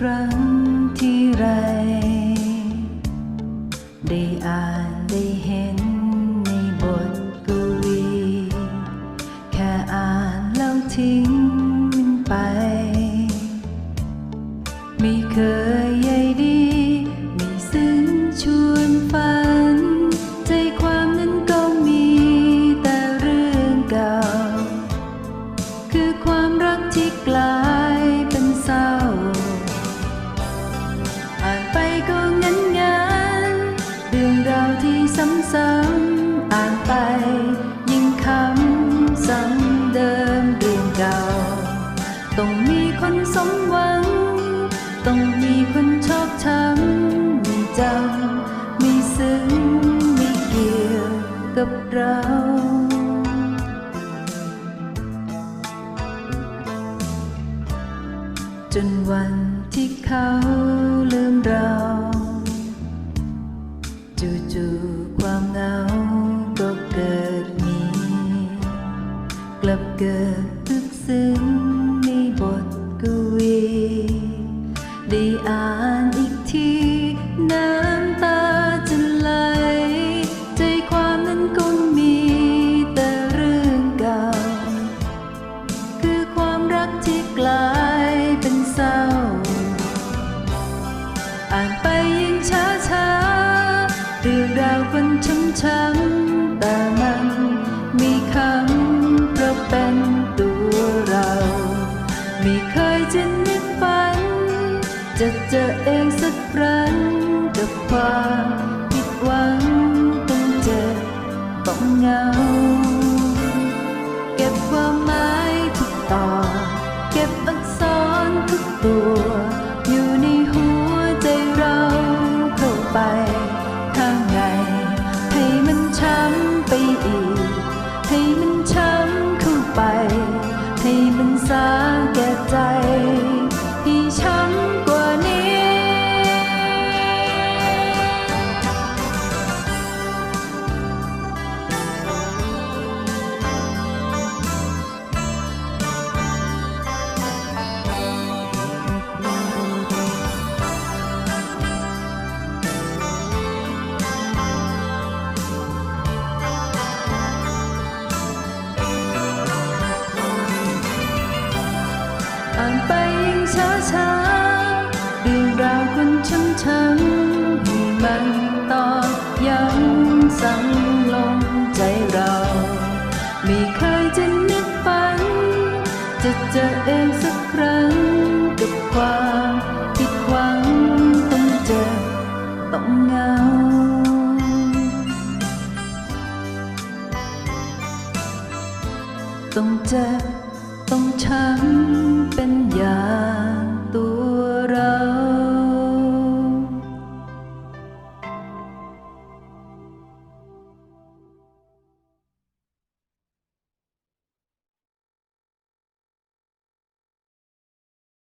ครั้งที่ไร ได้อ่านได้เห็นในบทกวี แค่อ่านแล้วทิ้งมันไป ไม่เคยใยดี ซ้ำๆอ่านไป ยิ่งคำซ้ำเดิมเรื่องเก่า ต้องมีคนสมหวัง ต้องมีคนชอบช้ำไม่จำไม่ซึ้งไม่เกี่ยวกับเราจนวันที่เขาลืมเราจู่ๆ กับเกิดลึกซึ้งในบทกวี ได้อ่านอีกทีน้ำตาจะไหล ใจความนั้นคงมีแต่เรื่องเก่า คือความรักที่กลายเป็นเศร้า อ่านไปยิ่งช้าช้าเรื่องราวคนช้ำช้ำแต่มัน ไม่เคยจะนึกฝัน จะเจอเองสักครั้งกับความผิดหวังต้องเจ็บต้องเหงา เก็บความหมายทุกต่อ เก็บอักษรทุกตัว อยู่ในหัวใจเราเข้าไป ช้ำช้ำให้มันตอกย้ำซ้ำลงใจเรา ไม่เคยจะนึกฝัน จะเจอเองสักครั้งกับความผิดหวังต้องเจ็บต้องเหงาต้องเจ็บต้องช้ำเป็นยาตัวเรา